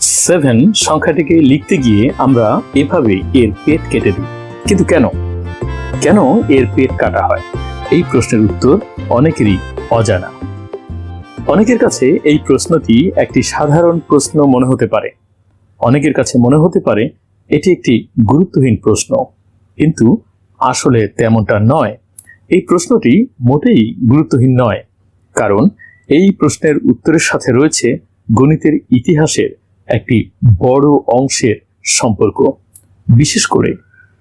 Seven সংখ্যাটিকে লিখতে গিয়ে আমরা এভাবে এর পেট কেটে দিই। কিন্তু কেন? কেন এর পেট কাটা হয়? এই প্রশ্নের উত্তর অনেকেরই অজানা। অনেকের কাছে এই প্রশ্নটি একটি সাধারণ প্রশ্ন মনে হতে পারে। অনেকের কাছে মনে হতে পারে এটি একটি গুরুত্বহীন প্রশ্ন। কিন্তু আসলে তেমনটা নয়। এই প্রশ্নটি মোটেই গুরুত্বহীন নয়। কারণ এই প্রশ্নের উত্তরের সাথে রয়েছে গণিতের ইতিহাসের একটি বড় অংশের সম্পর্ক, বিশেষ করে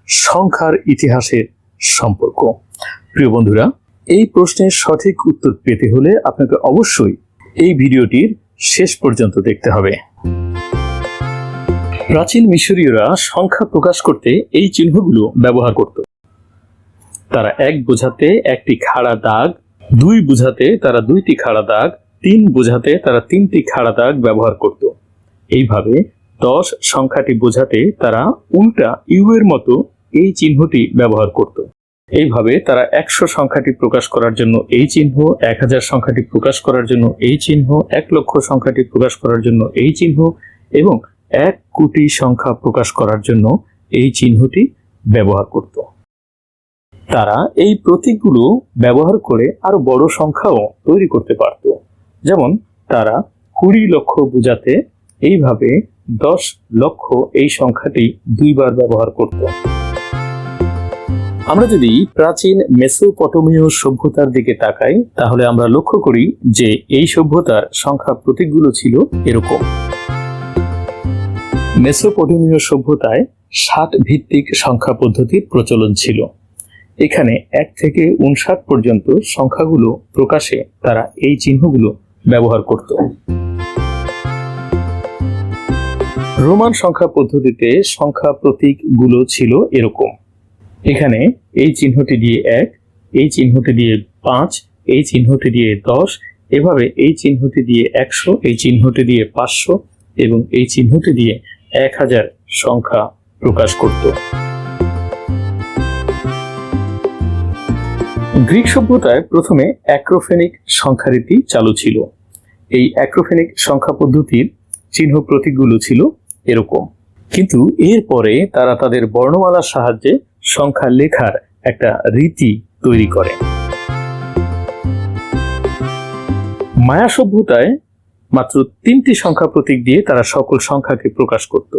সংখ্যার ইতিহাসের সম্পর্ক। প্রিয় বন্ধুরা, এই প্রশ্নের সঠিক উত্তর পেতে হলে আপনাকে অবশ্যই এই ভিডিওটির শেষ পর্যন্ত দেখতে হবে। প্রাচীন মিশরীয়রা সংখ্যা প্রকাশ করতে এই চিহ্নগুলো ব্যবহার করত। তারা এক বোঝাতে একটি খাড়া দাগ, দুই বোঝাতে তারা দুইটি খাড়া দাগ, তিন বোঝাতে তারা তিনটি খাড়া দাগ ব্যবহার করত। এইভাবে দশ সংখ্যাটি বোঝাতে তারা উল্টা ইউ এর মতো এই চিহ্নটি ব্যবহার করত। এইভাবে তারা একশো সংখ্যাটি প্রকাশ করার জন্য এই চিহ্ন, এক হাজার সংখ্যাটি প্রকাশ করার জন্য এই চিহ্ন, এক লক্ষ সংখ্যাটি প্রকাশ করার জন্য এই চিহ্ন এবং এক কোটি সংখ্যা প্রকাশ করার জন্য এই চিহ্নটি ব্যবহার করত। তারা এই প্রতীকগুলো ব্যবহার করে আরও বড় সংখ্যাও তৈরি করতে পারত। যেমন তারা কুড়ি লক্ষ বোঝাতে এইভাবে দশ লক্ষ এই সংখ্যাটি দুইবার ব্যবহার করত আমরা যদি প্রাচীন মেসোপটোমীয় সভ্যতার দিকে তাকাই, তাহলে আমরা লক্ষ্য করি যে এই সভ্যতার সংখ্যা প্রতীকগুলো ছিল এরকম। মেসোপটেমীয় সভ্যতায় ষাট ভিত্তিক সংখ্যা পদ্ধতির প্রচলন ছিল। এখানে এক থেকে উনষাট পর্যন্ত সংখ্যাগুলো প্রকাশে তারা এই চিহ্নগুলো ব্যবহার করত। রোমান সংখ্যা পদ্ধতিতে সংখ্যা প্রতীকগুলো ছিল এরকম। এখানে এই চিহ্নটি দিয়ে এক, এই চিহ্নটি দিয়ে পাঁচ, এই চিহ্নটি দিয়ে দশ, এভাবে এই চিহ্নটি দিয়ে একশো, এই চিহ্নটি দিয়ে পাঁচশো এবং এই চিহ্নটি দিয়ে এক হাজার সংখ্যা প্রকাশ করত। গ্রিক সভ্যতায় প্রথমে অ্যাক্রোফেনিক সংখ্যারীতি চালু ছিল। এই অ্যাক্রোফেনিক সংখ্যা পদ্ধতির চিহ্ন প্রতীকগুলো ছিল এরকম। কিন্তু এরপরে তারা তাদের বর্ণমালার সাহায্যে সংখ্যা লেখার একটা রীতি তৈরি করে। মায়া সভ্যতায় মাত্র তিনটি সংখ্যা প্রতীক দিয়ে তারা সকল সংখ্যাকে প্রকাশ করত।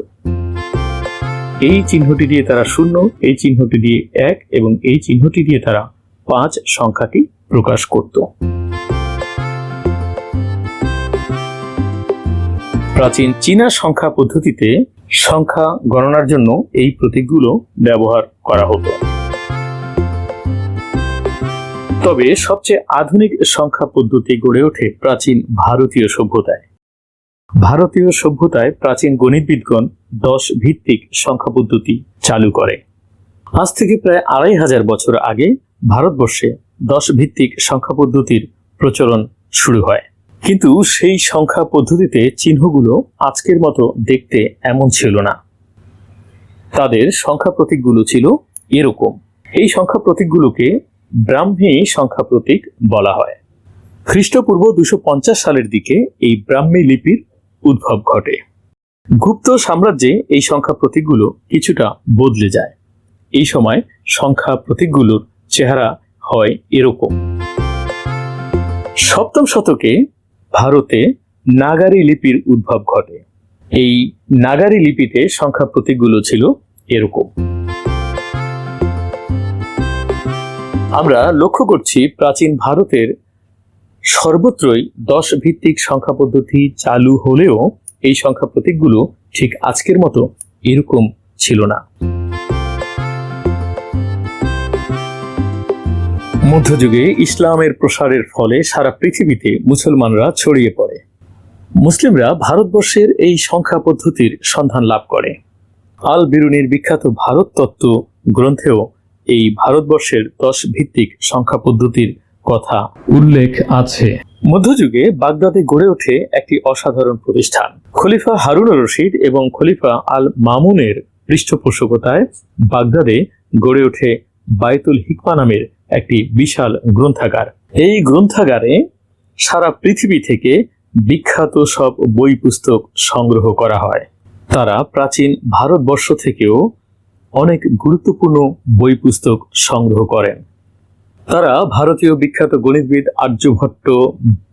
এই চিহ্নটি দিয়ে তারা শূন্য, এই চিহ্নটি দিয়ে এক এবং এই চিহ্নটি দিয়ে তারা পাঁচ সংখ্যাটি প্রকাশ করত। প্রাচীন চীনা সংখ্যা পদ্ধতিতে সংখ্যা গণনার জন্য এই প্রতীকগুলো ব্যবহার করা হতো। তবে সবচেয়ে আধুনিক সংখ্যা পদ্ধতি গড়ে ওঠে প্রাচীন ভারতীয় সভ্যতায়। ভারতীয় সভ্যতায় প্রাচীন গণিতবিদগণ দশ ভিত্তিক সংখ্যা পদ্ধতি চালু করে। আজ থেকে প্রায় আড়াই হাজার বছর আগে ভারতবর্ষে দশ ভিত্তিক সংখ্যা পদ্ধতির প্রচলন শুরু হয়। কিন্তু সেই সংখ্যা পদ্ধতিতে চিহ্নগুলো আজকের মতো দেখতে এমন ছিল না। তাদের সংখ্যা প্রতীকগুলো ছিল এরকম। এই সংখ্যা প্রতীকগুলোকে ব্রাহ্মী সংখ্যা প্রতীক বলা হয়। খ্রিস্টপূর্ব দুশো পঞ্চাশ সালের দিকে এই ব্রাহ্মী লিপির উদ্ভব ঘটে। গুপ্ত সাম্রাজ্যে এই সংখ্যা প্রতীকগুলো কিছুটা বদলে যায়। এই সময় সংখ্যা প্রতীকগুলোর চেহারা হয় এরকম। সপ্তম শতকে ভারতে নাগারি লিপির উদ্ভব ঘটে। এই নাগারি লিপিতে সংখ্যা প্রতীকগুলো ছিল এরকম। আমরা লক্ষ্য করছি প্রাচীন ভারতের সর্বত্রই দশ ভিত্তিক সংখ্যা পদ্ধতি চালু হলেও এই সংখ্যা প্রতীকগুলো ঠিক আজকের মতো এরকম ছিল না। মধ্যযুগে ইসলামের প্রসারের ফলে সারা পৃথিবীতে মুসলমানরা ছড়িয়ে পড়ে। মুসলিমরা ভারতবর্ষের এই সংখ্যা পদ্ধতির সন্ধান লাভ করে। আল বিরুনির বিখ্যাত ভারত তত্ত্ব গ্রন্থেও এই ভারতবর্ষের দশ ভিত্তিক সংখ্যা পদ্ধতির কথা উল্লেখ আছে। মধ্যযুগে বাগদাদে গড়ে ওঠে একটি অসাধারণ প্রতিষ্ঠান। খলিফা হারুন রশিদ এবং খলিফা আল মামুনের পৃষ্ঠপোষকতায় বাগদাদে গড়ে ওঠে বায়তুল হিকমা নামের একটি বিশাল গ্রন্থাগার। এই গ্রন্থাগারে সারা পৃথিবী থেকে বিখ্যাত সব বই পুস্তক সংগ্রহ করা হয়। তারা প্রাচীন ভারতবর্ষ থেকেও অনেক গুরুত্বপূর্ণ বই পুস্তক সংগ্রহ করেন। তারা ভারতীয় বিখ্যাত গণিতবিদ আর্যভট্ট,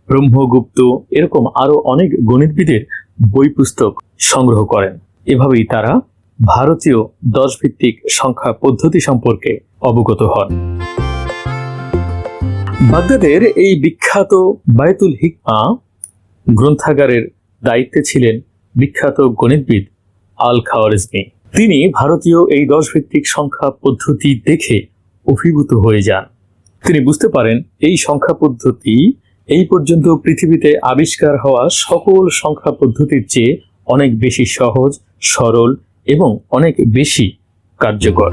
ব্রহ্মগুপ্ত এরকম আরও অনেক গণিতবিদের বই পুস্তক সংগ্রহ করেন। এভাবেই তারা ভারতীয় দশ ভিত্তিক সংখ্যা পদ্ধতি সম্পর্কে অবগত হন। বাগদাদের এই বিখ্যাত বায়তুল হিকমা গ্রন্থাগারের দায়িত্বে ছিলেন বিখ্যাত গণিতবিদ আল খাওয়ারিজমি। তিনি ভারতীয় এই দশ ভিত্তিক সংখ্যা পদ্ধতি দেখে অভিভূত হয়ে যান। তিনি বুঝতে পারেন, এই সংখ্যা পদ্ধতি এই পর্যন্ত পৃথিবীতে আবিষ্কার হওয়া সকল সংখ্যা পদ্ধতির চেয়ে অনেক বেশি সহজ, সরল এবং অনেক বেশি কার্যকর।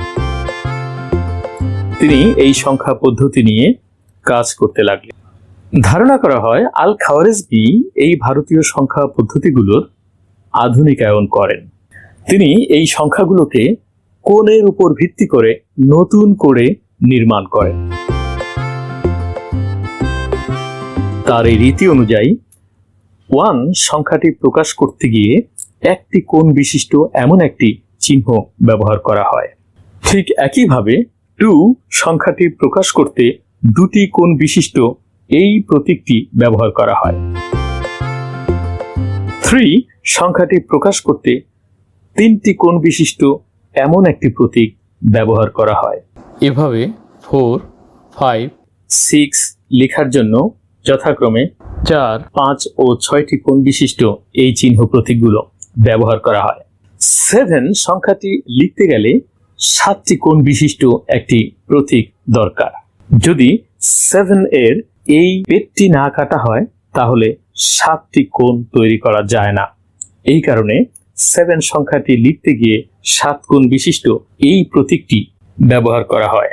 তিনি এই সংখ্যা পদ্ধতি নিয়ে কাজ করতে লাগলেন ধারণা করা হয় আল খাওয়ারেজবি এই ভারতীয় সংখ্যা পদ্ধতিগুলোর আধুনিকায়ন করেন। তিনি এই সংখ্যাগুলোকে কোণের উপর ভিত্তি করে নতুন করে নির্মাণ করেন। তার এই রীতি অনুযায়ী, ওয়ান সংখ্যাটি প্রকাশ করতে গিয়ে একটি কোণ বিশিষ্ট এমন একটি চিহ্ন ব্যবহার করা হয়। ঠিক একইভাবে টু সংখ্যাটি প্রকাশ করতে দুটি কোণ বিশিষ্ট এই প্রতীকটি ব্যবহার করা হয়। থ্রি সংখ্যাটি প্রকাশ করতে তিনটি কোণ বিশিষ্ট এমন একটি প্রতীক ব্যবহার করা হয়। এভাবে ফোর ফাইভ সিক্স লেখার জন্য যথাক্রমে চার পাঁচ ও ছয়টি কোণ বিশিষ্ট এই চিহ্ন প্রতীকগুলো ব্যবহার করা হয়। সেভেন সংখ্যাটি লিখতে গেলে সাতটি কোণ বিশিষ্ট একটি প্রতীক দরকার। যদি সেভেন এর এই পেটটি না কাটা হয়, তাহলে সাতটি কোণ তৈরি করা যায় না। এই কারণে সেভেন সংখ্যাটি লিখতে গিয়ে সাত কোণ বিশিষ্ট এই প্রতীকটি ব্যবহার করা হয়।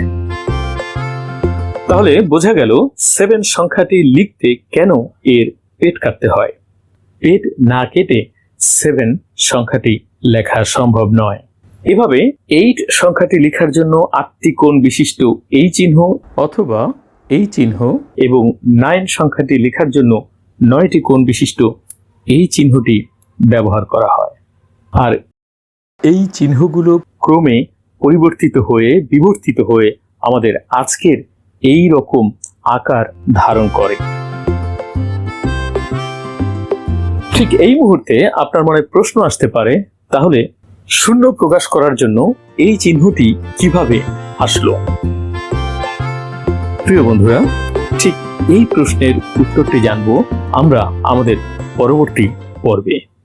তাহলে বোঝা গেল সেভেন সংখ্যাটি লিখতে কেন এর পেট কাটতে হয়। পেট না কেটে সেভেন সংখ্যাটি লেখা সম্ভব নয়। এভাবে এইট সংখ্যাটি লেখার জন্য আটটি কোণ বিশিষ্ট এই চিহ্ন অথবা এই চিহ্ন এবং নাইন সংখ্যাটি লেখার জন্য নয়টি কোণ বিশিষ্ট এই চিহ্নটি ব্যবহার করা হয়। আর এই চিহ্নগুলো ক্রমে পরিবর্তিত হয়ে বিবর্তিত হয়ে আমাদের আজকের এই রকম আকার ধারণ করে। ঠিক এই মুহূর্তে আপনার মনে প্রশ্ন আসতে পারে তাহলে শূন্য প্রকাশ করার জন্য এই চিহ্নটি কীভাবে আসলো? প্রিয় বন্ধুরা, ঠিক এই প্রশ্নের উত্তরটি জানব আমরা আমাদের পরবর্তী পর্বে।